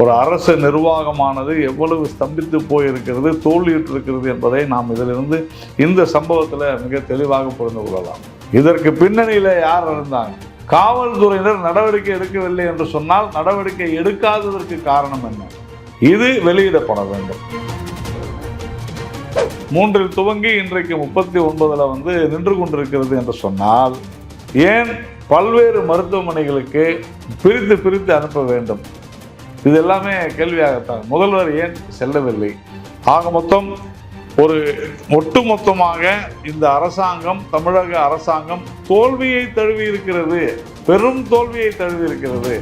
ஒரு அரசு நிர்வாகமானது எவ்வளவு ஸ்தம்பித்து போயிருக்கிறது தோல்வியிட்டிருக்கிறது என்பதை நாம் இதிலிருந்து இந்த சம்பவத்தில் மிக தெளிவாக புரிந்து கொள்ளலாம். இதற்கு பின்னணியில் யார் இருந்தாங்க? காவல்துறையினர் நடவடிக்கை எடுக்கவில்லை என்று சொன்னால் நடவடிக்கை எடுக்காததற்கு காரணம் என்ன? இது வெளியிடப்பட வேண்டும். மூன்றில் துவங்கி இன்றைக்கு முப்பத்தி ஒன்பதுல வந்து நின்று கொண்டிருக்கிறது என்று சொன்னால் ஏன் பல்வேறு மருத்துவமனைகளுக்கு பிரித்து பிரித்து அனுப்ப வேண்டும்? இது எல்லாமே கேள்வியாகத்தான். முதல்வர் ஏன் செல்லவில்லை? ஆக மொத்தம் ஒரு ஒட்டுமொத்தமாக இந்த அரசாங்கம் தமிழக அரசாங்கம் தோல்வியை தழுவி இருக்கிறது பெரும் தோல்வியை தழுவி இருக்கிறது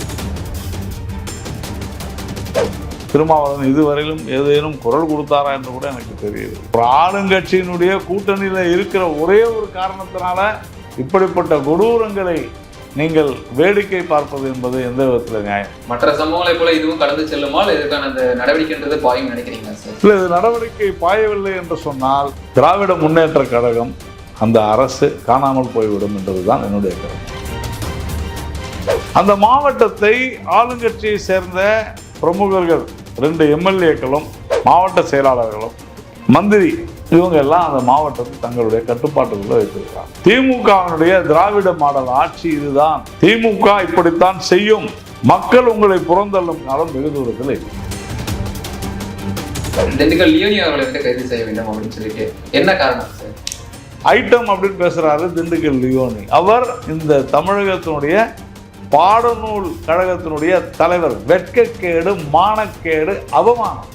திருமாவளவன் இதுவரையிலும் ஏதேனும் குரல் கொடுத்தாரா என்று கூட எனக்கு தெரியுது ஒரு ஆளுங்கட்சியினுடைய கூட்டணியில் இருக்கிற ஒரே ஒரு காரணத்தினால இப்படிப்பட்ட கொடூரங்களை நீங்கள் வேடிக்கை பார்ப்பது என்பது எந்த விதத்தில் நியாயம்? மற்ற சம்பவங்களை போல இதுவும் கடந்து செல்லுமா இல்ல இதுக்கான அந்த நடவடிக்கைன்றது பாயும் நினைக்கிறீங்களா சார்? இல்லை இது நடவடிக்கை பாயவில்லை என்று சொன்னால் திராவிட முன்னேற்ற கழகம் அந்த அரசு காணாமல் போய்விடும் என்பதுதான் என்னுடைய கருத்து. அந்த மாவட்டத்தை ஆளுங்கட்சியை சேர்ந்த பிரமுகர்கள் ரெண்டு எம்எல்ஏக்களும் மாவட்ட செயலாளர்களும் மந்திரி இவங்க எல்லாம் அந்த மாவட்டத்தை தங்களுடைய கட்டுப்பாட்டுக்குள்ள வைத்திருக்கிறாங்க திமுகவினுடைய திராவிட மாடல் ஆட்சி இதுதான். திமுக இப்படித்தான் செய்யும். மக்கள் உங்களை புறந்தள்ளும் காலம் வெகு தூரத்தில் கைது செய்ய வேண்டும் அப்படின்னு சொல்லிட்டு என்ன காரணம் ஐட்டம் அப்படின்னு பேசுறாரு திண்டுக்கல் லியோனி. அவர் இந்த தமிழகத்தினுடைய பாடநூல் கழகத்தினுடைய தலைவர். வெட்கக்கேடு மானக்கேடு அவமானம்.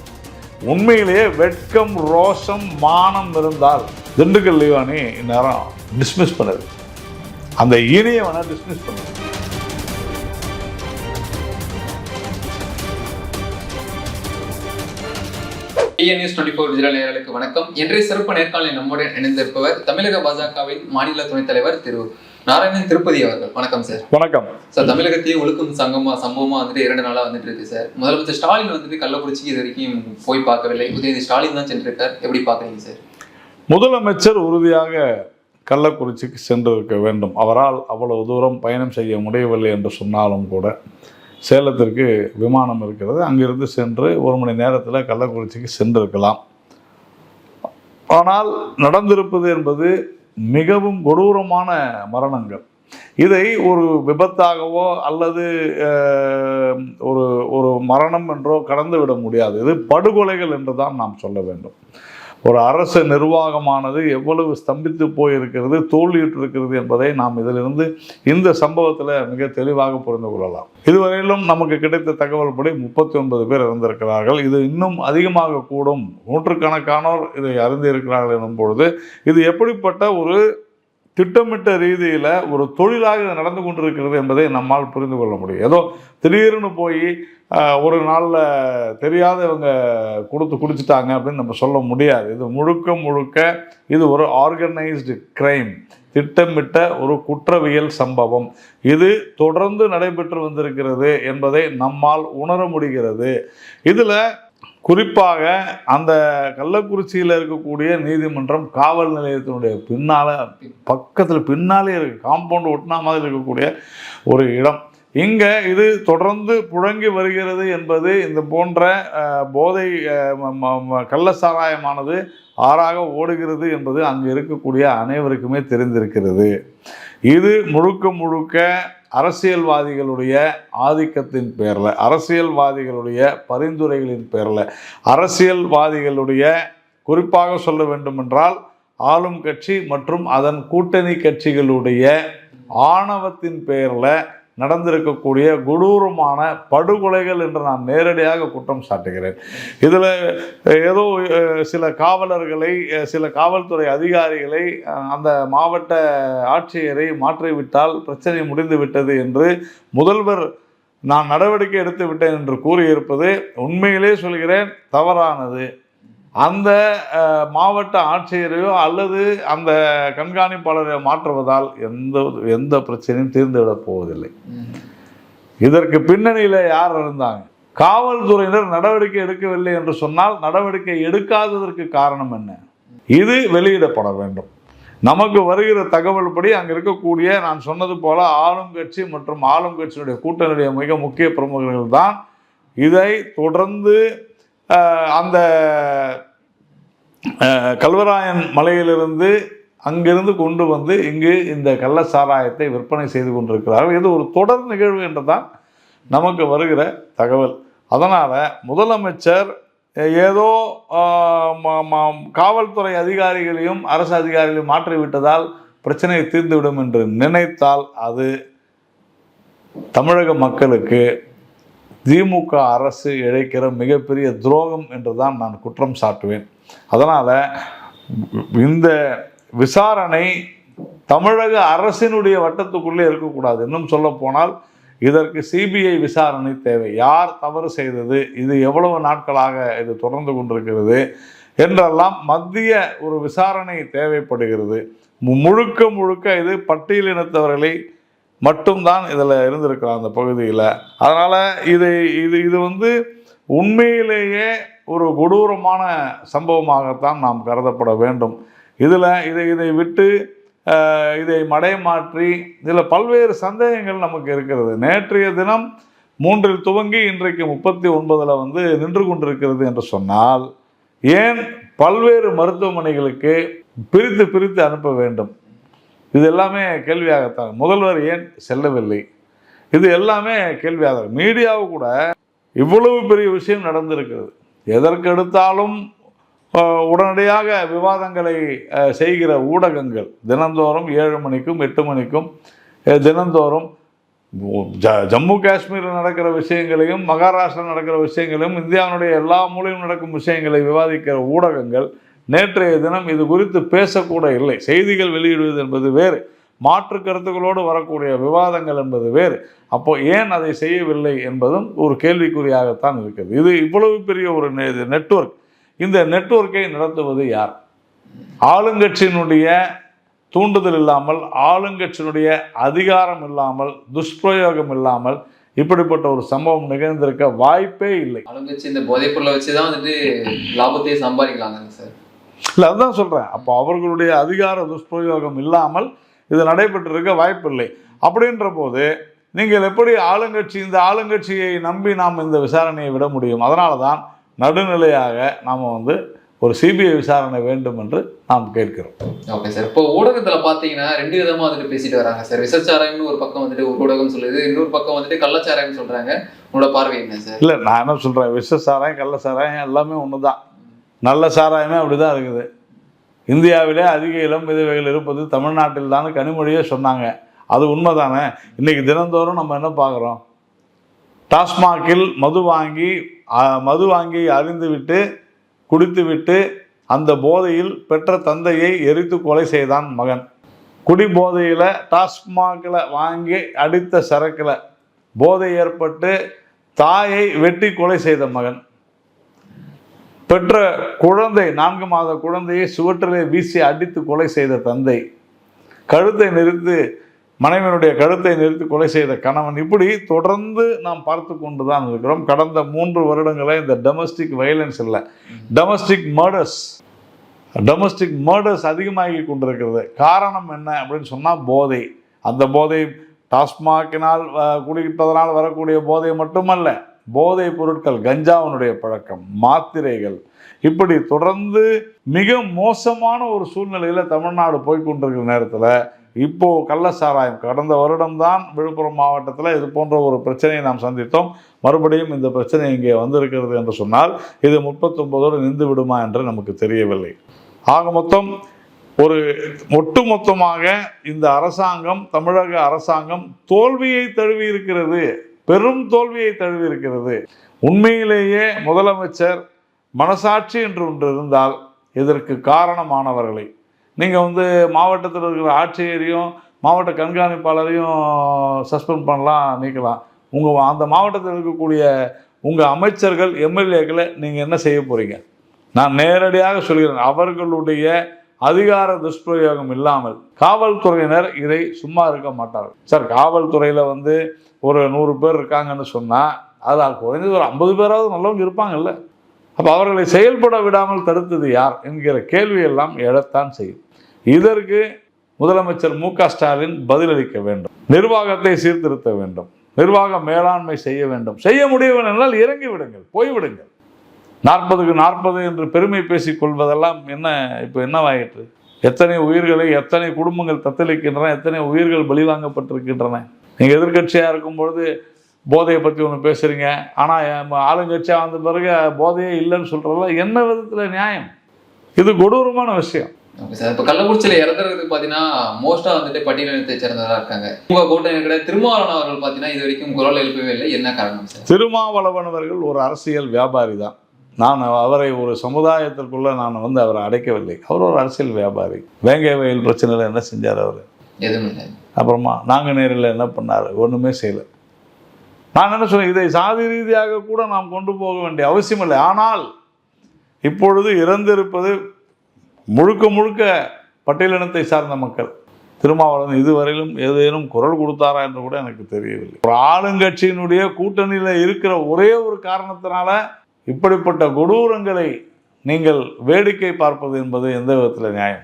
உண்மையிலேயே வெட்கம் ரோஷம் மானம் இருந்தால் திண்டுக்கல் லீவானி இந்நேரம் டிஸ்மிஸ் பண்ணுது. அந்த இனியவனை டிஸ்மிஸ் பண்ணுது. T N twenty four Vijay நேயர்களுக்கு வணக்கம். இன்றைய சிறப்பு நேர்காணலில் நம்முடன் இணைந்திருப்பவர் தமிழக பாஜகவின் மாநில துணைத் தலைவர் திரு நாராயணன் திருப்பதி அவர்கள். வணக்கம் சார் வணக்கம். சார் தமிழகத்தையே ஒழுக்கும் சங்கமா சம்பவமா வந்துட்டு இரண்டு நாளா வந்துட்டு இருக்கு சார் முதலமைச்சர் ஸ்டாலின் வந்துட்டு கள்ளக்குறிச்சிக்கு இது வரைக்கும் போய் பார்க்கவில்லை. உதயநிதி ஸ்டாலின் தான் சென்றிருக்கார். எப்படி பாக்குறீங்க சார் முதலமைச்சர் உறுதியாக கள்ளக்குறிச்சிக்கு சென்றிருக்க வேண்டும். அவரால் அவ்வளவு தூரம் பயணம் செய்ய முடியவில்லை என்று சொன்னாலும் கூட சேலத்திற்கு விமானம் இருக்கிறது. அங்கிருந்து சென்று ஒரு மணி நேரத்தில் கள்ளக்குறிச்சிக்கு சென்றிருக்கலாம். ஆனால் நடந்திருப்பது என்பது மிகவும் கொடூரமான மரணங்கள். இதை ஒரு விபத்தாகவோ அல்லது ஒரு ஒரு மரணம் என்றோ கடந்து விட முடியாது. இது படுகொலைகள் என்று தான் நாம் சொல்ல வேண்டும். ஒரு அரசு நிர்வாகமானது எவ்வளவு ஸ்தம்பித்து போயிருக்கிறது தோல்வியுற்றிருக்கிறது என்பதை நாம் இதிலிருந்து இந்த சம்பவத்தில் மிக தெளிவாக புரிந்து கொள்ளலாம். இதுவரையிலும் நமக்கு கிடைத்த தகவல்படி முப்பத்தி ஒன்பது பேர் இறந்திருக்கிறார்கள். இது இன்னும் அதிகமாக கூடும். நூற்றுக்கணக்கானோர் இதை அறிந்திருக்கிறார்கள் எனும் பொழுது இது எப்படிப்பட்ட ஒரு திட்டமிட்ட ரீதியில் ஒரு தொழிலாக இது நடந்து கொண்டிருக்கிறது என்பதை நம்மால் புரிந்து கொள்ள முடியும். ஏதோ திடீர்னு போய் ஒரு நாளில் தெரியாதவங்க கொடுத்து குடிச்சிட்டாங்க அப்படின்னு நம்ம சொல்ல முடியாது. இது முழுக்க முழுக்க இது ஒரு ஆர்கனைஸ்டு கிரைம் திட்டமிட்ட ஒரு குற்றவியல் சம்பவம். இது தொடர்ந்து நடைபெற்று வந்திருக்கிறது என்பதை நம்மால் உணர முடிகிறது. இதில் குறிப்பாக அந்த கள்ளக்குறிச்சியில் இருக்கக்கூடிய நீதிமன்றம் காவல் நிலையத்தினுடைய பின்னால் பக்கத்தில் பின்னாலே இருக்குது காம்பவுண்ட் ஒட்டினா மாதிரி இருக்கக்கூடிய ஒரு இடம். இங்கே இது தொடர்ந்து புழங்கி வருகிறது என்பது இந்த போன்ற போதை ம- ம- கள்ள சாராயமானது ஆறாக ஓடுகிறது என்பது அங்கே இருக்கக்கூடிய அனைவருக்குமே தெரிந்திருக்கிறது. இது முழுக்க முழுக்க அரசியல்வாதிகளுடைய ஆதிக்கத்தின் பேரில் அரசியல்வாதிகளுடைய பரிந்துரைகளின் பேரில் அரசியல்வாதிகளுடைய குறிப்பாக சொல்ல வேண்டுமென்றால் ஆளும் கட்சி மற்றும் அதன் கூட்டணி கட்சிகளுடைய ஆணவத்தின் பேரில் நடந்திருக்கக்கூடிய கொடூரமான படுகொலைகள் என்று நான் நேரடியாக குற்றம் சாட்டுகிறேன். இதில் ஏதோ சில காவலர்களை சில காவல்துறை அதிகாரிகளை அந்த மாவட்ட ஆட்சியரை மாற்றிவிட்டால் பிரச்சனை முடிந்து விட்டது என்று முதல்வர் நான் நடவடிக்கை எடுத்து விட்டேன் என்று கூறியிருப்பது உண்மையிலே சொல்கிறேன் தவறானது. அந்த மாவட்ட ஆட்சியரையோ அல்லது அந்த கண்காணிப்பாளரை மாற்றுவதால் எந்த எந்த பிரச்சனையும் தீர்ந்துவிடப் போவதில்லை. இதற்கு பின்னணியில் யார் இருந்தாங்க? காவல்துறையினர் நடவடிக்கை எடுக்கவில்லை என்று சொன்னால் நடவடிக்கை எடுக்காததற்கு காரணம் என்ன? இது வெளியிடப்பட வேண்டும். நமக்கு வருகிற தகவல் படி அங்கே இருக்கக்கூடிய நான் சொன்னது போல ஆளும் கட்சி மற்றும் ஆளும் கட்சியினுடைய கூட்டணியுடைய மிக முக்கிய பிரமுகர்கள் தான் இதை தொடர்ந்து அந்த கல்வராயன் மலையிலிருந்து அங்கிருந்து கொண்டு வந்து இங்கு இந்த கள்ள சாராயத்தை விற்பனை செய்து கொண்டிருக்கிறார்கள். இது ஒரு தொடர் நிகழ்வு என்றுதான் நமக்கு வருகிற தகவல். அதனால் முதலமைச்சர் ஏதோ காவல்துறை அதிகாரிகளையும் அரசு அதிகாரிகளையும் மாற்றிவிட்டதால் பிரச்சனை தீர்ந்துவிடும் என்று நினைத்தால் அது தமிழக மக்களுக்கு திமுக அரசு இழைக்கிற மிகப்பெரிய துரோகம் என்று தான் நான் குற்றம் சாட்டுவேன். அதனால் இந்த விசாரணை தமிழக அரசினுடைய வட்டத்துக்குள்ளே இருக்கக்கூடாது. இன்னும் சொல்ல போனால் இதற்கு சிபிஐ விசாரணை தேவை. யார் தவறு செய்தது? இது எவ்வளவு நாட்களாக இது தொடர்ந்து கொண்டிருக்கிறது? என்றெல்லாம் மத்திய ஒரு விசாரணை தேவைப்படுகிறது. மு- முழுக்க முழுக்க இது பட்டியலினத்தவர்களை மட்டும்தான் இதில் இருந்திருக்கலாம் அந்த பகுதியில். அதனால் இது இது இது வந்து உண்மையிலேயே ஒரு கொடூரமான சம்பவமாகத்தான் நாம் கருதப்பட வேண்டும். இதில் இதை இதை விட்டு இதை மடைமாற்றி இதில் பல்வேறு சந்தேகங்கள் நமக்கு இருக்கிறது. நேற்றைய தினம் மூன்றில் துவங்கி இன்றைக்கு முப்பத்தி ஒன்பதில் வந்து நின்று கொண்டிருக்கிறது என்று சொன்னால் ஏன் பல்வேறு மருத்துவமனைகளுக்கு பிரித்து பிரித்து அனுப்ப வேண்டும்? இது எல்லாமே கேள்வியாகத்தான். முதல்வர் ஏன் செல்லவில்லை? இது எல்லாமே கேள்வியாக மீடியாவு கூட இவ்வளவு பெரிய விஷயம் நடந்திருக்கிறது. எதற்கு எடுத்தாலும் உடனடியாக விவாதங்களை செய்கிற ஊடகங்கள் தினந்தோறும் ஏழு மணிக்கும் எட்டு மணிக்கும் தினந்தோறும் ஜ ஜம்மு காஷ்மீரில் நடக்கிற விஷயங்களையும் மகாராஷ்டிரா நடக்கிற விஷயங்களையும் இந்தியாவினுடைய எல்லா மூலையும் நடக்கும் விஷயங்களை விவாதிக்கிற ஊடகங்கள் நேற்றைய தினம் இது குறித்து பேசக்கூட இல்லை. செய்திகள் வெளியிடுவது என்பது வேறு. மாற்று கருத்துக்களோடு வரக்கூடிய விவாதங்கள் என்பது வேறு. அப்போ ஏன் அதை செய்யவில்லை என்பதும் ஒரு கேள்விக்குறியாகத்தான் இருக்கிறது. இது இவ்வளவு பெரிய ஒரு நெட்வொர்க். இந்த நெட்வொர்க்கை நடத்துவது யார்? ஆளுங்கட்சியினுடைய தூண்டுதல் இல்லாமல் ஆளுங்கட்சியினுடைய அதிகாரம் இல்லாமல் துஷ்பிரயோகம் இல்லாமல் இப்படிப்பட்ட ஒரு சம்பவம் நிகழ்ந்திருக்க வாய்ப்பே இல்லை. ஆளுங்கட்சி இந்த போதைப் பொருளை வச்சுதான் வந்துட்டு லாபத்தையே சம்பாதிக்கலாங்க சார். இல்லை அதுதான் சொல்கிறேன் அப்போ அவர்களுடைய அதிகார துஷ்பிரயோகம் இல்லாமல் இது நடைபெற்றிருக்க வாய்ப்பில்லை. அப்படின்ற போது நீங்கள் எப்படி ஆளுங்கட்சி இந்த ஆளுங்கட்சியை நம்பி நாம் இந்த விசாரணையை விட முடியும்? அதனால தான் நடுநிலையாக நாம் வந்து ஒரு சிபிஐ விசாரணை வேண்டும் என்று நாம் கேட்கிறோம். Okay sir. இப்போ ஊடகத்துல பாத்தீங்கன்னா ரெண்டு விதமா வந்துட்டு பேசிட்டு வராங்க சார். விசச்சாராயம்னு ஒரு பக்கம் வந்துட்டு ஒரு ஊடகம் சொல்லுது இன்னொரு பக்கம் வந்துட்டு கள்ளச்சாராயம் சொல்றாங்க. உங்களோட பார்வை என்ன சார்? இல்லை நான் என்ன சொல்கிறேன் விஷ சாராயம் கள்ள சாராயம் எல்லாமே ஒன்று தான் நல்ல சாராயமே அப்படி தான் இருக்குது. இந்தியாவிலே அதிக இளம் விதவைகள் இருப்பது தமிழ்நாட்டில் தான் கனிமொழியே சொன்னாங்க. அது உண்மை தானே இன்றைக்கி தினந்தோறும் நம்ம என்ன பார்க்குறோம்? டாஸ்மாகில் மது வாங்கி மது வாங்கி அறிந்துவிட்டு குடித்துவிட்டு அந்த போதையில் பெற்ற தந்தையை எரித்து கொலை செய்தான் மகன். குடி போதையில் டாஸ்மாகில் வாங்கி அடித்த சரக்கில் போதை ஏற்பட்டு தாயை வெட்டி கொலை செய்த மகன். பெற்ற குழந்தை நான்கு மாத குழந்தையை சுவற்றிலே வீசி அடித்து கொலை செய்த தந்தை. கழுத்தை நிறுத்து மனைவனுடைய கழுத்தை நிறுத்தி கொலை செய்த கணவன். இப்படி தொடர்ந்து நாம் பார்த்து கொண்டு தான் இருக்கிறோம். கடந்த மூன்று வருடங்களே இந்த டொமஸ்டிக் வயலன்ஸ் இல்லை. டொமஸ்டிக் மர்டர்ஸ் டொமஸ்டிக் மர்டர்ஸ் அதிகமாகி கொண்டிருக்கிறது. காரணம் என்ன அப்படின்னு சொன்னால் போதை. அந்த போதை டாஸ்மாகினால் குடிக்கிட்டதனால் வரக்கூடிய போதை மட்டுமல்ல. போதை பொருட்கள் கஞ்சாவினுடைய பழக்கம் மாத்திரைகள். இப்படி தொடர்ந்து மிக மோசமான ஒரு சூழ்நிலையில் தமிழ்நாடு போய்கொண்டிருக்கிற நேரத்தில் இப்போ கள்ளச்சாராயம் கடந்த வருடம்தான் விழுப்புரம் மாவட்டத்தில் இது போன்ற ஒரு பிரச்சனையை நாம் சந்தித்தோம். மறுபடியும் இந்த பிரச்சனை இங்கே வந்திருக்கிறது என்று சொன்னால் இது முப்பத்தொன்பதோடு நின்று விடுமா என்று நமக்கு தெரியவில்லை. ஆக மொத்தம் ஒரு ஒட்டுமொத்தமாக இந்த அரசாங்கம் தமிழக அரசாங்கம் தோல்வியை தழுவி இருக்கிறது. பெரும் தோல்வியை தழுவியிருக்கிறது. உண்மையிலேயே முதலமைச்சர் மனசாட்சி என்று ஒன்று இருந்தால் இதற்கு காரணமானவர்களை. நீங்கள் வந்து மாவட்டத்தில் இருக்கிற ஆட்சியரையும் மாவட்ட கண்காணிப்பாளரையும் சஸ்பெண்ட் பண்ணலாம் நீக்கலாம். உங்கள் அந்த மாவட்டத்தில் இருக்கக்கூடிய உங்கள் அமைச்சர்கள் எம்எல்ஏக்களை நீங்கள் என்ன செய்ய போகிறீங்க நான் நேரடியாக சொல்கிறேன் அவர்களுடைய அதிகார துஷ்பிரயோகம் இல்லாமல் காவல்துறையினர் இதை சும்மா இருக்க மாட்டார்கள். சார் காவல்துறையில் வந்து ஒரு நூறு பேர் இருக்காங்கன்னு சொன்னால் அதில் குறைந்தது ஒரு ஐம்பது பேராவது நல்லவங்க இருப்பாங்கல்ல. அப்போ அவர்களை செயல்பட விடாமல் தடுத்தது யார் என்கிற கேள்வியெல்லாம் எழத்தான் செய்யும். இதற்கு முதலமைச்சர் மு க ஸ்டாலின் பதிலளிக்க வேண்டும். நிர்வாகத்தை சீர்திருத்த வேண்டும். நிர்வாக மேலாண்மை செய்ய வேண்டும். செய்ய முடியவில்லை என்றால் இறங்கி விடுங்கள் போய்விடுங்கள். நாற்பதுக்கு நாற்பது என்று பெருமை பேசிக் கொள்வதெல்லாம் என்ன இப்போ என்னவாயிற்று? எத்தனை உயிர்களை எத்தனை குடும்பங்கள் தத்தளிக்கின்றன எத்தனை உயிர்கள் பலிவாங்கப்பட்டிருக்கின்றன நீங்கள் எதிர்க்கட்சியாக இருக்கும் பொழுது போதையை பற்றி ஒன்று பேசுகிறீங்க ஆனால் ஆளுங்கட்சியாக வந்த பிறகு போதையே இல்லைன்னு சொல்கிறதெல்லாம் என்ன விதத்தில் நியாயம்? இது கொடூரமான விஷயம். சார் இப்போ கள்ளக்குறிச்சியில் இறந்துறதுக்கு பார்த்தீங்கன்னா மோஸ்டா வந்துட்டு பட்டியலினத்தை சேர்ந்ததா இருக்காங்க. உங்க கூட்டணி கிடையாது திருமாவளவன் அவர்கள் பார்த்தீங்கன்னா இது வரைக்கும் குரல் எழுப்பவே இல்லை. என்ன காரணம் சார்? திருமாவளவன் அவர்கள் ஒரு அரசியல் வியாபாரி தான் நான் அவரை ஒரு சமுதாயத்திற்குள்ள நான் வந்து அவரை அடைக்கவில்லை. அவர் ஒரு அரசியல் வியாபாரி. வேங்கை வயல் பிரச்சனையில் என்ன செஞ்சார் அவர்? அப்புறமா நாங்குநேரில் என்ன பண்ணார்? ஒன்றுமே செய்யலை. நான் என்ன சொன்னேன்? இதை சாதி ரீதியாக கூட நாம் கொண்டு போக வேண்டிய அவசியம் இல்லை. ஆனால் இப்பொழுது இறந்திருப்பது முழுக்க முழுக்க பட்டியலினத்தை சார்ந்த மக்கள். திருமாவளவன் இதுவரையிலும் ஏதேனும் குரல் கொடுத்தாரா என்று கூட எனக்கு தெரியவில்லை. ஒரு ஆளுங்கட்சியினுடைய கூட்டணியில் இருக்கிற ஒரே ஒரு காரணத்தினால இப்படிப்பட்ட கொடூரங்களை நீங்கள் வேடிக்கை பார்ப்பது என்பது எந்த விதத்தில் நியாயம்?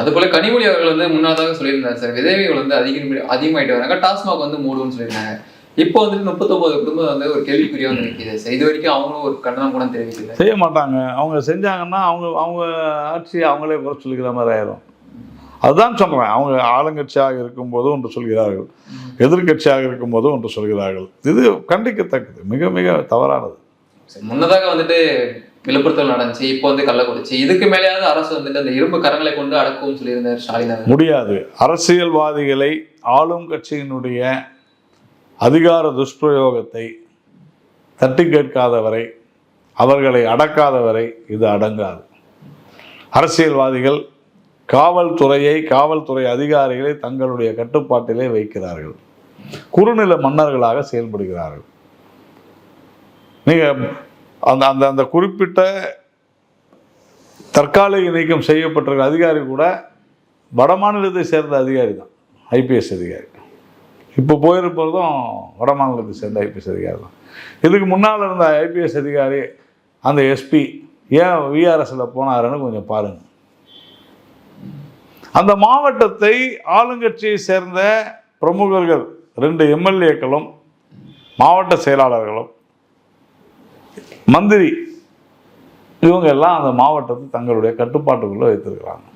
அதுபோல கனிமொழி அவர்கள் வந்து முன்னதாக சொல்லியிருந்தார் சார் விதவைகள் வந்து அதிகம் அதிகமாயிட்டு வராங்க டாஸ்மாக் வந்து மூடுன்னு சொல்லியிருந்தாங்க. இப்போ வந்துட்டு முப்பத்தொன்பது குடும்பம் வந்து ஒரு கேள்விக்குறியா வந்து நிற்கிது சார் இது வரைக்கும் அவங்களும் ஒரு கண்டனம் கூட தெரிவிக்கல. செய்ய மாட்டாங்க. அவங்க செஞ்சாங்கன்னா அவங்க அவங்க ஆட்சியை அவங்களே குறை சொல்லிக்கிற மாதிரி ஆயிரும். அதுதான் சொல்கிறேன் அவங்க ஆளுங்கட்சியாக இருக்கும்போது ஒன்று சொல்கிறார்கள் எதிர்க்கட்சியாக இருக்கும்போது ஒன்று சொல்கிறார்கள். இது கண்டிக்கத்தக்கது. மிக மிக தவறானது. முன்னதாக வந்துட்டு விழுப்புரத்தில் நடந்துச்சு இப்போ வந்து கள்ளக்குறிச்சி இதுக்கு மேலேயாவது அரசு வந்துட்டு அந்த இரும்பு கரங்களை கொண்டு அடக்கும்னு சொல்லியிருந்தார் ஸ்டாலின் முடியாது. அரசியல்வாதிகளை ஆளும் கட்சியினுடைய அதிகார துஷ்பிரயோகத்தை தட்டி கேட்காதவரை அவர்களை அடக்காதவரை இது அடங்காது. அரசியல்வாதிகள் காவல்துறையை காவல்துறை அதிகாரிகளை தங்களுடைய கட்டுப்பாட்டிலே வைக்கிறார்கள். குறுநில மன்னர்களாக செயல்படுகிறார்கள். நீங்கள் அந்த அந்த அந்த குறிப்பிட்ட தற்காலிக நீக்கம் செய்யப்பட்டிருக்க அதிகாரி கூட வட மாநிலத்தை சேர்ந்த அதிகாரி தான் ஐபிஎஸ் அதிகாரி. இப்போ போயிருப்பதும் வட மாநிலத்தை சேர்ந்த ஐபிஎஸ் அதிகாரி தான். இதுக்கு முன்னால் இருந்த ஐபிஎஸ் அதிகாரி அந்த எஸ்பி ஏன் விஆர்எஸில் போனாருன்னு கொஞ்சம் பாருங்கள் அந்த மாவட்டத்தை ஆளுங்கட்சியை சேர்ந்த பிரமுகர்கள் ரெண்டு எம்எல்ஏக்களும் மாவட்ட செயலாளர்களும் மந்திரி. இவங்க எல்லாம் அந்த மாவட்டத்தை தங்களுடைய கட்டுப்பாட்டுக்குள்ள வைத்திருக்கிறாங்க.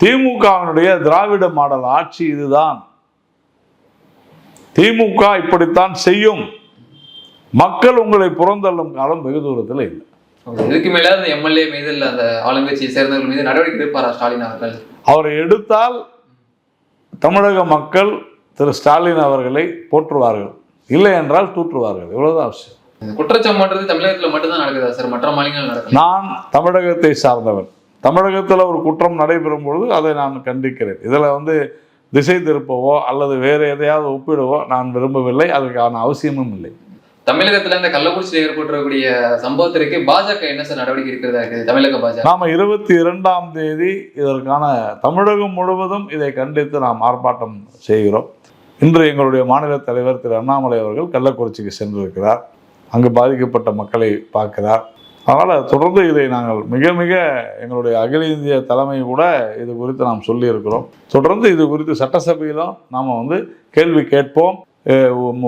திமுகவினுடைய திராவிட மாடல் ஆட்சி இதுதான். திமுக இப்படித்தான் செய்யும். மக்கள் உங்களை புறந்தள்ளும் காலம் வெகு தூரத்தில் இல்லை. இதுக்கு மேலே அந்த எம்எல்ஏ மீது இல்ல அந்த ஆளுங்கட்சியை சேர்ந்தவர்கள் மீது நடவடிக்கை எடுப்பாரா ஸ்டாலின் அவர்கள்? அவரை எடுத்தால் தமிழக மக்கள் திரு ஸ்டாலின் அவர்களை போற்றுவார்கள். இல்லை என்றால் தூற்றுவார்கள். இவ்வளவுதான் அவசியம். இந்த குற்றச்சாட்டுன்றது தமிழகத்துல மட்டும்தான் நடக்குதா சார்? மற்ற மாநிலங்கள் நான் தமிழகத்தை சார்ந்தவன். தமிழகத்தில் ஒரு குற்றம் நடைபெறும் பொழுது அதை நான் கண்டிக்கிறேன். இதில் வந்து திசை திருப்பவோ அல்லது வேறு எதையாவது ஒப்பிடவோ நான் விரும்பவில்லை. அதற்கான அவசியமும் இல்லை. தமிழகத்துல இந்த கள்ளக்குறிச்சியில் ஏற்பட்டிருக்கக்கூடிய சம்பவத்திற்கு பாஜக என்ன சார் நடவடிக்கை இருக்கிறதா இருக்குது? தமிழக பாஜக. நாம் இருபத்தி இரண்டாம் தேதி இதற்கான தமிழகம் முழுவதும் இதை கண்டித்து நாம் ஆர்ப்பாட்டம் செய்கிறோம். இன்று எங்களுடைய மாநில தலைவர் திரு அண்ணாமலை அவர்கள் கள்ளக்குறிச்சிக்கு சென்றிருக்கிறார். அங்கு பாதிக்கப்பட்ட மக்களை பார்க்கிறார். அதனால் தொடர்ந்து இதை நாங்கள் மிக மிக எங்களுடைய அகில இந்திய தலைமை கூட இது குறித்து நாம் சொல்லியிருக்கிறோம். தொடர்ந்து இது குறித்து சட்டசபையிலும் நாம் வந்து கேள்வி கேட்போம்.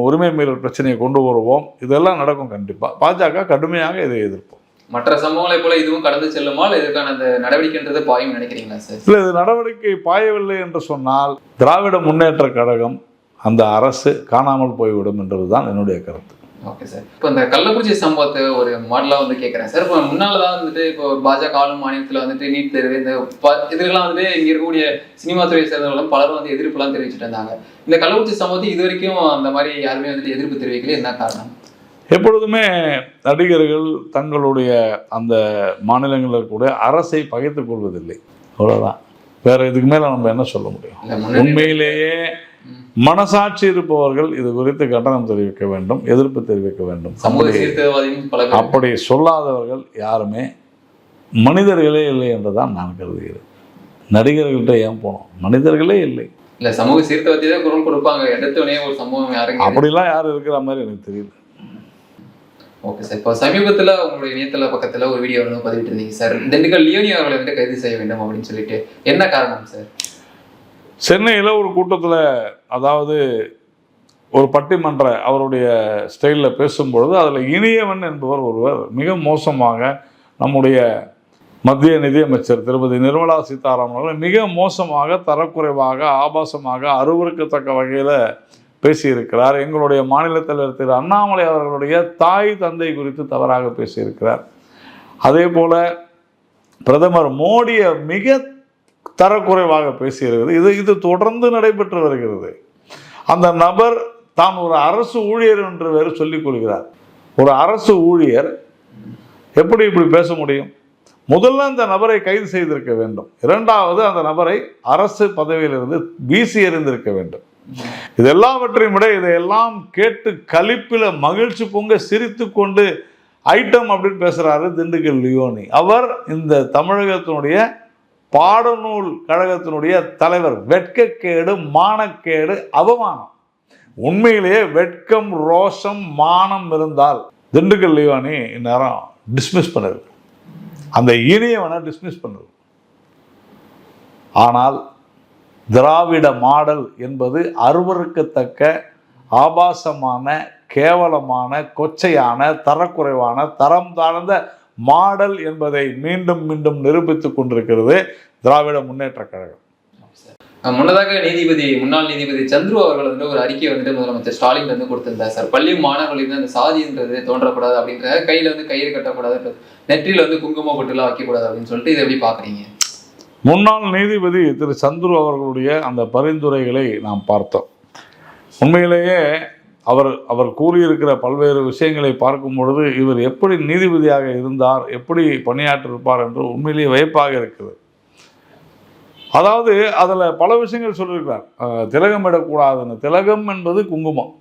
உரிமை மீறல் பிரச்சனையை கொண்டு வருவோம். இதெல்லாம் நடக்கும் கண்டிப்பாக பாஜக கடுமையாக இதை எதிர்ப்போம். மற்ற சம்பவங்களை போல இதுவும் கடந்து செல்லுமா? இல்ல இதுக்கான அந்த நடவடிக்கைன்றது பாயும் நினைக்கிறீங்களா சார் இல்லை இது நடவடிக்கை பாயவில்லை என்று சொன்னால் திராவிட முன்னேற்ற கழகம் அந்த அரசு காணாமல் போய்விடும் என்பதுதான் என்னுடைய கருத்து. ஓகே சார் இப்போ இந்த கள்ளக்குறிச்சி சம்பவத்தை ஒரு மாடலா வந்து கேட்குறேன் சார் இப்போ முன்னால தான் வந்துட்டு இப்போ பாஜக ஆளும் மாநிலத்தில் வந்துட்டு நீட் தேர்வு இந்த ப- இதுக்கெல்லாம் வந்துட்டு இங்க இருக்கக்கூடிய சினிமா துறையை சேர்ந்தவர்களும் பலரும் வந்து எதிர்ப்புலாம் தெரிவிச்சுட்டு இருந்தாங்க. இந்த கள்ளக்குறிச்சி சம்பவத்துக்கு இது வரைக்கும் அந்த மாதிரி யாருமே வந்துட்டு எதிர்ப்பு தெரிவிக்கல. என்ன காரணம்? எப்பொழுதுமே நடிகர்கள் தங்களுடைய அந்த மாநிலங்களில் கூட அரசை பகைத்துக் கொள்வதில்லை. அவ்வளோதான் வேற இதுக்கு மேல நம்ம என்ன சொல்ல முடியும்? உண்மையிலேயே மனசாட்சி இருப்பவர்கள் இது குறித்து கண்டனம் தெரிவிக்க வேண்டும் எதிர்ப்பு தெரிவிக்க வேண்டும். சமூக அப்படி சொல்லாதவர்கள் யாருமே மனிதர்களே இல்லை என்றுதான் நான் கருதுகிறேன். நடிகர்கள்ட்ட ஏன் போனோம்? மனிதர்களே இல்லை. இல்ல சமூக சீர்திருத்தத்தை தான் குரல் கொடுப்பாங்க. எடுத்தோடனே ஒரு சம்பவம் யாரும் அப்படிலாம் யாரும் இருக்கிற மாதிரி எனக்கு தெரியல. ஓகே சார் இப்போ சமீபத்துல உங்களுடைய இணையதள பக்கத்துல ஒரு வீடியோ பதிவிட்டு இருந்தீங்க சார். திண்டுக்கல் லியோனி அவர்களை வந்து கைது செய்ய வேண்டும் அப்படின்னு சொல்லிட்டு. என்ன காரணம் சார்? சென்னையில் ஒரு கூட்டத்தில் அதாவது ஒரு பட்டிமன்ற அவருடைய ஸ்டைலில் பேசும்பொழுது அதில் இனியவன் என்பவர் ஒருவர் மிக மோசமாக நம்முடைய மத்திய நிதியமைச்சர் திருமதி நிர்மலா சீதாராமன் அவர்கள் மிக மோசமாக தரக்குறைவாக ஆபாசமாக அருவருக்கத்தக்க வகையில் பேசியிருக்கிறார். எங்களுடைய மாநில தலைவர் திரு அண்ணாமலை அவர்களுடைய தாய் தந்தை குறித்து தவறாக பேசியிருக்கிறார். அதே போல் பிரதமர் மோடியை மிக தரக்குறைவாக பேசியிருக்கிறது இது இது தொடர்ந்து நடைபெற்று வருகிறது. அந்த நபர் தான் ஒரு அரசு ஊழியர் என்று வேறு சொல்லிக் கொள்கிறார். ஒரு அரசு ஊழியர் எப்படி இப்படி பேச முடியும்? முதல்ல அந்த நபரை கைது செய்திருக்க வேண்டும். இரண்டாவது அந்த நபரை அரசு பதவியிலிருந்து வீசி எறிந்திருக்க வேண்டும். இது எல்லாவற்றையும் விட இதையெல்லாம் கேட்டு கழிப்பில் மகிழ்ச்சி பொங்க சிரித்து கொண்டு ஐட்டம் அப்படின்னு பேசுகிறாரு திண்டுக்கல் லியோனி. அவர் இந்த தமிழகத்தினுடைய பாடநூல் கழகத்தினுடைய தலைவர் வெட்கக்கேடு மானக்கேடு அவமானம். உண்மையிலேயே வெட்கம் ரோஷம் மானம் இருந்தால் திண்டுக்கல் லியோனி இந்நேரம் டிஸ்மிஸ் பண்ணுது. அந்த இனியவனை டிஸ்மிஸ் பண்ணுது. ஆனால் திராவிட மாடல் என்பது அருவருக்கத்தக்க ஆபாசமான கேவலமான கொச்சையான தரக்குறைவான தரம் தாழ்ந்த மாடல் என்பதை மீண்டும் மீண்டும் நிரூபித்துக் கொண்டிருக்கிறது திராவிட முன்னேற்ற கழகம். முன்னதாக நீதிபதி முன்னாள் நீதிபதி சந்துரு அவர்கள் வந்து ஒரு அறிக்கை வந்துட்டு முதலமைச்சர் ஸ்டாலின் வந்து கொடுத்திருந்தார். சார் பள்ளி மாணவர்களுக்கு அந்த சாதின்றது தோன்றக்கூடாது அப்படின்ற கையில வந்து கயிறு கட்டக்கூடாது நெற்றியில வந்து குங்கும பொட்டுலாம் வைக்கக்கூடாது அப்படின்னு சொல்லிட்டு இதை எப்படி பாக்குறீங்க? முன்னாள் நீதிபதி திரு சந்துரு அவர்களுடைய அந்த பரிந்துரைகளை நாம் பார்த்தோம். உண்மையிலேயே அவர் அவர் கூறியிருக்கிற பல்வேறு விஷயங்களை பார்க்கும் பொழுது இவர் எப்படி நீதிபதியாக இருந்தார் எப்படி பணியாற்றிருப்பார் என்று உண்மையிலேயே வியப்பாக இருக்குது. அதாவது அதில் பல விஷயங்கள் சொல்லியிருக்கிறார். திலகம் இடக்கூடாதுன்னு திலகம் என்பது குங்குமம்.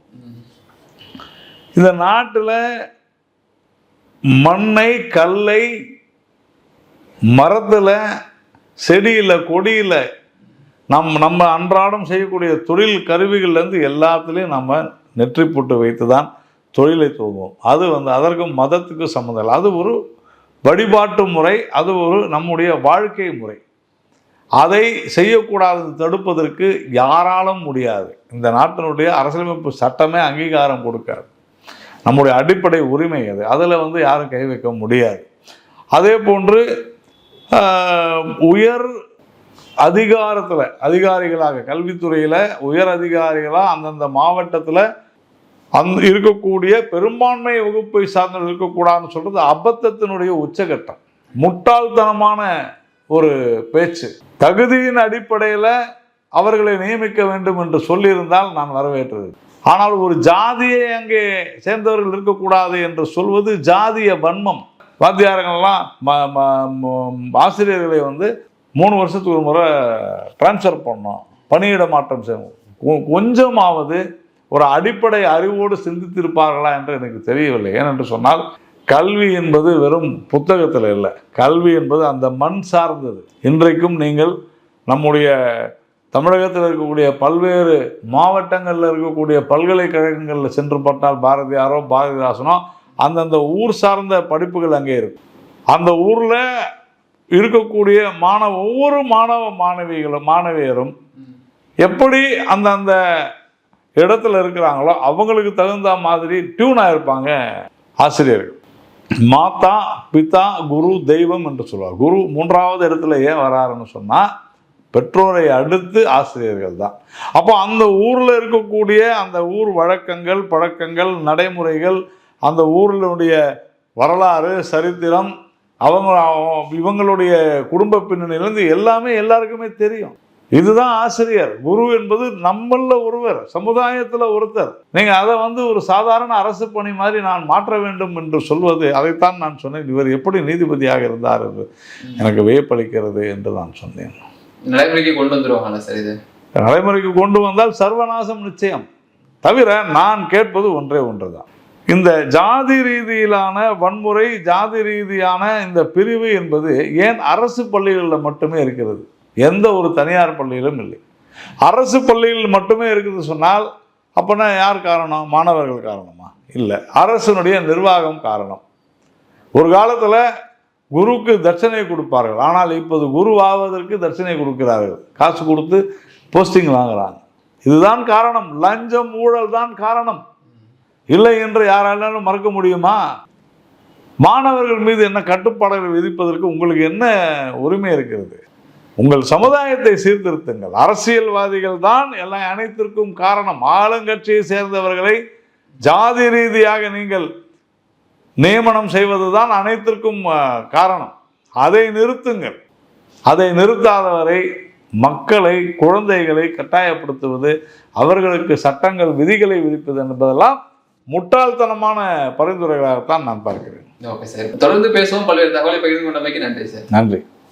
இந்த நாட்டில் மண்ணை கல்லை மரத்தில் செடியில் கொடியில் நம் நம்ம அன்றாடம் செய்யக்கூடிய தொழில் கருவிகள்லேருந்து எல்லாத்துலேயும் நம்ம நெற்றி போட்டு வைத்து தான் தொழிலை துவங்குவோம் அது வந்து அதற்கும் மதத்துக்கு சம்மந்தம் இல்லை. அது ஒரு வழிபாட்டு முறை அது ஒரு நம்முடைய வாழ்க்கை முறை. அதை செய்யக்கூடாது தடுப்பதற்கு யாராலும் முடியாது. இந்த நாட்டினுடைய அரசியலமைப்பு சட்டமே அங்கீகாரம் கொடுக்காது. நம்முடைய அடிப்படை உரிமை அது. அதில் வந்து யாரும் கை வைக்க முடியாது. அதே போன்று உயர் அதிகாரத்தில் அதிகாரிகளாக கல்வித்துறையில் உயர் அதிகாரிகளாக அந்தந்த மாவட்டத்தில் அந் இருக்கக்கூடிய பெரும்பான்மை வகுப்பை சார்ந்தவர்கள் இருக்கக்கூடாதுன்னு சொல்கிறது அபத்தத்தினுடைய உச்சகட்டம். முட்டாள்தனமான ஒரு பேச்சு. தகுதியின் அடிப்படையில் அவர்களை நியமிக்க வேண்டும் என்று சொல்லியிருந்தால் நான் வரவேற்றது. ஆனால் ஒரு ஜாதியை அங்கே சேர்ந்தவர்கள் இருக்கக்கூடாது என்று சொல்வது ஜாதிய வன்மம். வாத்தியாரங்கள்லாம் ம ம- ஆசிரியர்களை வந்து மூணு வருஷத்துக்கு ஒரு முறை ட்ரான்ஸ்ஃபர் பண்ணோம். பணியிட மாற்றம் செய்யணும் கொஞ்சமாவது ஒரு அடிப்படை அறிவோடு சிந்தித்திருப்பார்களா என்று எனக்கு தெரியவில்லை. ஏனென்று சொன்னால் கல்வி என்பது வெறும் புத்தகத்தில் இல்லை. கல்வி என்பது அந்த மண் சார்ந்தது. இன்றைக்கும் நீங்கள் நம்முடைய தமிழகத்தில் இருக்கக்கூடிய பல்வேறு மாவட்டங்களில் இருக்கக்கூடிய பல்கலைக்கழகங்களில் சென்று பட்டால் பாரதியாரோ பாரதிதாசனோ அந்தந்த ஊர் சார்ந்த படிப்புகள் அங்கே இருக்கும். அந்த ஊரில் இருக்கக்கூடிய மாணவ ஒவ்வொரு மாணவ மாணவிகளும் மாணவியரும் எப்படி அந்தந்த இடத்துல இருக்கிறாங்களோ அவங்களுக்கு தகுந்த மாதிரி டியூன் இருப்பாங்க ஆசிரியர்கள். மாதா பிதா குரு தெய்வம் என்று சொல்லுவார் குரு மூன்றாவது இடத்துல ஏன் வராருன்னு சொன்னால் பெற்றோரை அடுத்து ஆசிரியர்கள் தான். அப்போ அந்த ஊரில் இருக்கக்கூடிய அந்த ஊர் வழக்கங்கள் பழக்கங்கள் நடைமுறைகள் அந்த ஊரினுடைய வரலாறு சரித்திரம் அவங்க இவங்களுடைய குடும்ப பின்னணியிலேருந்து எல்லாமே எல்லாருக்குமே தெரியும். இதுதான் ஆசிரியர். குரு என்பது நம்மள ஒருவர் சமுதாயத்தில் ஒருத்தர். நீங்கள் அதை வந்து ஒரு சாதாரண அரசு பணி மாதிரி நான் மாற்ற வேண்டும் என்று சொல்வது அதைத்தான் நான் சொன்னேன். இவர் எப்படி நீதிபதியாக இருந்தார் என்று எனக்கு வியப்பளிக்கிறது என்று நான் சொன்னேன். நடைமுறைக்கு கொண்டு வந்துருவாங்கல்ல சார் இது? நடைமுறைக்கு கொண்டு வந்தால் சர்வநாசம் நிச்சயம். தவிர நான் கேட்பது ஒன்றே ஒன்றுதான். இந்த ஜாதி ரீதியிலான வன்முறை ஜாதி ரீதியான இந்த பிரிவு என்பது ஏன் அரசு பள்ளிகளில் மட்டுமே இருக்கிறது? எந்த ஒரு தனியார் பள்ளியிலும் இல்லை. அரசு பள்ளியில் மட்டுமே இருக்குது சொன்னால் அப்போனா யார் காரணம்? மாணவர்கள் காரணமா? இல்லை. அரசினுடைய நிர்வாகம் காரணம். ஒரு காலத்தில் குருவுக்கு தட்சணை கொடுப்பார்கள். ஆனால் இப்போது குருவாவதற்கு தட்சணை கொடுக்கிறார்கள். காசு கொடுத்து போஸ்டிங் வாங்குறாங்க. இதுதான் காரணம். லஞ்சம் ஊழல் தான் காரணம். இல்லை என்று யாராலும் மறக்க முடியுமா? மாணவர்கள் மீது என்ன கட்டுப்பாடுகள் விதிப்பதற்கு உங்களுக்கு என்ன உரிமை இருக்கிறது? உங்கள் சமுதாயத்தை சீர்திருத்துங்கள். அரசியல்வாதிகள் தான் எல்லாம் அனைத்திற்கும் காரணம். ஆளுங்கட்சியை சேர்ந்தவர்களை ஜாதி ரீதியாக நீங்கள் நியமனம் செய்வதுதான் அனைத்திற்கும் அஹ், காரணம். அதை நிறுத்துங்கள். அதை நிறுத்தாதவரை மக்களை குழந்தைகளை கட்டாயப்படுத்துவது அவர்களுக்கு சட்டங்கள் விதிகளை விதிப்பது என்பதெல்லாம் முட்டாள்தனமான பரிந்துரைகளாகத்தான் நான் பார்க்கிறேன். Okay sir. தொடர்ந்து பேசுவோம். பல்வேறு தகவலை பகிர்ந்து கொண்டமைக்கு நன்றி சார். நன்றி.